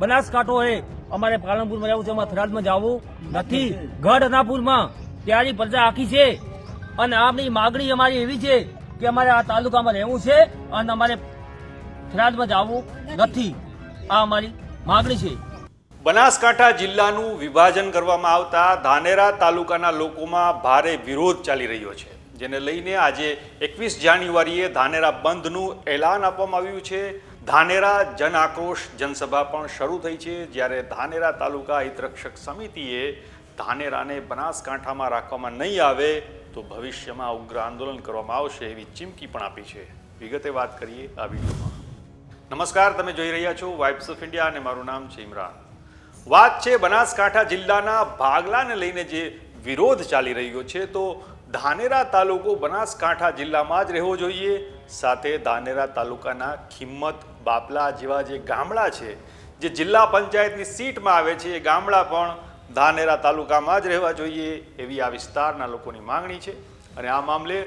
બનાસકાંઠો એ અમારે પાલનપુરમાં રહેવું છે, અમારે થરાદમાં જવું નથી. ગઢ અનાપુરમાં ત્યાંની પ્રજા આખી છે. અને આપણી માગણી અમારી એવી છે કે અમારે આ તાલુકામાં રહેવું છે અને અમારે થરાદમાં જવું નથી. આ અમારી માગણી છે. બનાસકાંઠા જિલ્લાનું વિભાજન કરવામાં આવતા ધાનેરા તાલુકાના લોકોમાં ભારે વિરોધ ચાલી રહ્યો છે, જેને લઈને આજે એકવીસ જાન્યુઆરીએ ધાનેરા બંધનું એલાન આપવામાં આવ્યું છે. ધાનેરા જન આક્રોશ જનસભા પણ શરૂ થઈ છે. જ્યારે ધાનેરા તાલુકા હિતરક્ષક સમિતિએ ધાનેરાને બનાસકાંઠામાં રાખવામાં નહીં આવે, તો ભવિષ્યમાં ઉગ્ર આંદોલન કરવામાં આવશે એવી ચીમકી પણ આપી છે. વિગતે વાત કરીએ આ વિડીયોમાં. નમસ્કાર, તમે જોઈ રહ્યા છો વાઇબ્સ ઓફ ઇન્ડિયા અને મારું નામ છે ઇમરાન. વાત છે બનાસકાંઠા જિલ્લાના ભાગલાને લઈને જે વિરોધ ચાલી રહ્યો છે, તો ધાનેરા તાલુકો બનાસકાંઠા જિલ્લામાં જ રહેવો જોઈએ. સાથે ધાનેરા તાલુકાના ખિમ્મત બાપલા જેવા જે ગામડા છે, જે જિલ્લા પંચાયતની સીટમાં આવે છે, એ ગામડા પણ ધાનેરા તાલુકામાં જ રહેવા જોઈએ એવી આ વિસ્તારના લોકોની માંગણી છે. અને આ મામલે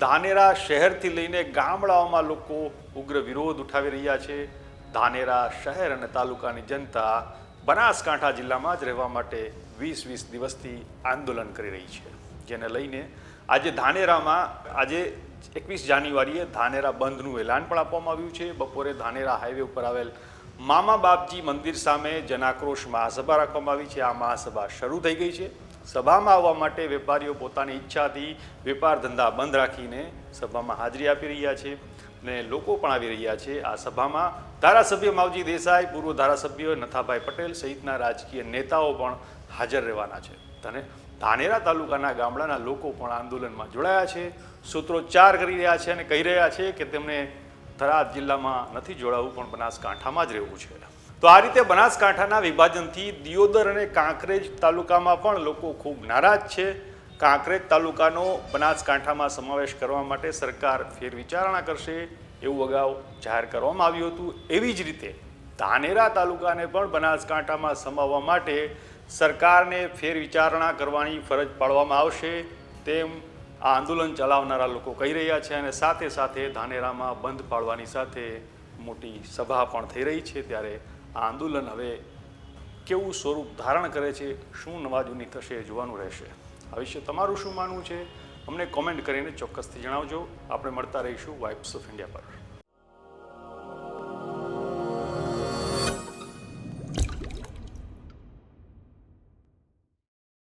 ધાનેરા શહેરથી લઈને ગામડાઓમાં લોકો ઉગ્ર વિરોધ ઉઠાવી રહ્યા છે. ધાનેરા શહેર અને તાલુકાની જનતા બનાસકાંઠા જિલ્લામાં જ રહેવા માટે વીસ વીસ દિવસથી આંદોલન કરી રહી છે. જેને લઈને આજે ધાનેરામાં, આજે એકવીસ જાન્યુઆરીએ ધાનેરા બંધનું એલાન પણ આપવામાં આવ્યું છે. બપોરે ધાનેરા હાઈવે ઉપર આવેલ મામા બાપજી મંદિર સામે જનાક્રોશ મહાસભા રાખવામાં આવી છે. આ મહાસભા શરૂ થઈ ગઈ છે. સભામાં આવવા માટે વેપારીઓ પોતાની ઈચ્છાથી વેપાર ધંધા બંધ રાખીને સભામાં હાજરી આપી રહ્યા છે ને લોકો પણ આવી રહ્યા છે. આ સભામાં ધારાસભ્ય માવજી દેસાઈ, પૂર્વ ધારાસભ્ય નથાભાઈ પટેલ સહિતના રાજકીય નેતાઓ પણ હાજર રહેવાના છે. અને ધાનેરા તાલુકાના ગામડાના લોકો પણ આંદોલનમાં જોડાયા છે, સૂત્રોચ્ચાર કરી રહ્યા છે અને કહી રહ્યા છે કે તેમને થરાદ જિલ્લામાં નથી જોડાવું, પણ બનાસકાંઠામાં જ રહેવું છે. તો આ રીતે બનાસકાંઠાના વિભાજનથી દિયોદર અને કાંકરેજ તાલુકામાં પણ લોકો ખૂબ નારાજ છે. કાંકરેજ તાલુકાનો બનાસકાંઠામાં સમાવેશ કરવા માટે સરકાર ફેરવિચારણા કરશે એવું અગાઉ જાહેર કરવામાં આવ્યું હતું. એવી જ રીતે ધાનેરા તાલુકાને પણ બનાસકાંઠામાં સમાવવા માટે સરકારને ફેરવિચારણા કરવાની ફરજ પાડવામાં આવશે તેમ આ આંદોલન ચલાવનારા લોકો કહી રહ્યા છે અને સાથે સાથે ધાનેરામાં બંધ પાડવાની સાથે મોટી સભા પણ થઈ રહી છે ત્યારે આ આંદોલન હવે કેવું સ્વરૂપ ધારણ કરે છે, શું નવા જૂની થશે એ જોવાનું રહેશે. આ વિશે તમારું શું માનવું છે? અમને કોમેન્ટ કરીને ચોક્કસથી જણાવજો. આપણે મળતા રહીશું વાઇબ્સ ઓફ ઇન્ડિયા પર.